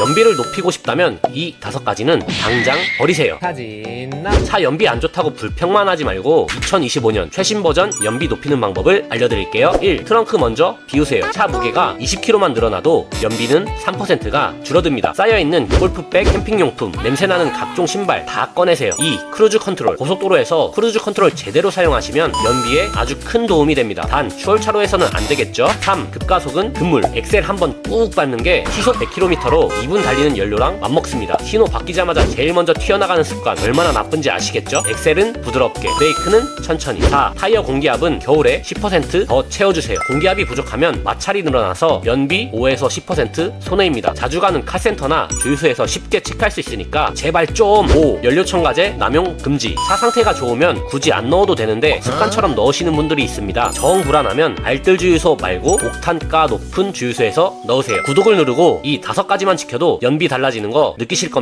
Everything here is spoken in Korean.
연비를 높이고 싶다면 이 다섯 가지는 당장 버리세요. 사진남 차 연비 안 좋다고 불평만 하지 말고 2025년 최신 버전 연비 높이는 방법을 알려드릴게요. 1. 트렁크 먼저 비우세요. 차 무게가 20kg만 늘어나도 연비는 3%가 줄어듭니다. 쌓여있는 골프백, 캠핑용품, 냄새나는 각종 신발 다 꺼내세요. 2. 크루즈 컨트롤. 고속도로에서 크루즈 컨트롤 제대로 사용하시면 연비에 아주 큰 도움이 됩니다. 단 추월차로에서는 안 되겠죠? 3. 급가속은 금물. 엑셀 한번 꾹 밟는 게 시속 100km로 2분 달리는 연료랑 맞먹습니다. 신호 바뀌자마자 제일 먼저 튀어나가는 습관 얼마나 나쁜지 아시겠죠? 엑셀은 부드럽게, 브레이크는 천천히. 4. 타이어 공기압은 겨울에 10%더 채워주세요. 공기압이 부족하면 마찰이 늘어나서 연비 5에서 10% 손해입니다. 자주 가는 카센터나 주유소에서 쉽게 체크할 수 있으니까 제발 좀 5. 연료 첨가제 남용 금지. 차 상태가 좋으면 굳이 안 넣어도 되는데 습관처럼 넣으시는 분들이 있습니다. 정 불안하면 알뜰 주유소 말고 옥탄가 높은 주유소에서 넣으세요. 구독을 누르고 이 다섯 가지만 지켜 도 연비 달라지는 거 느끼실 겁니다.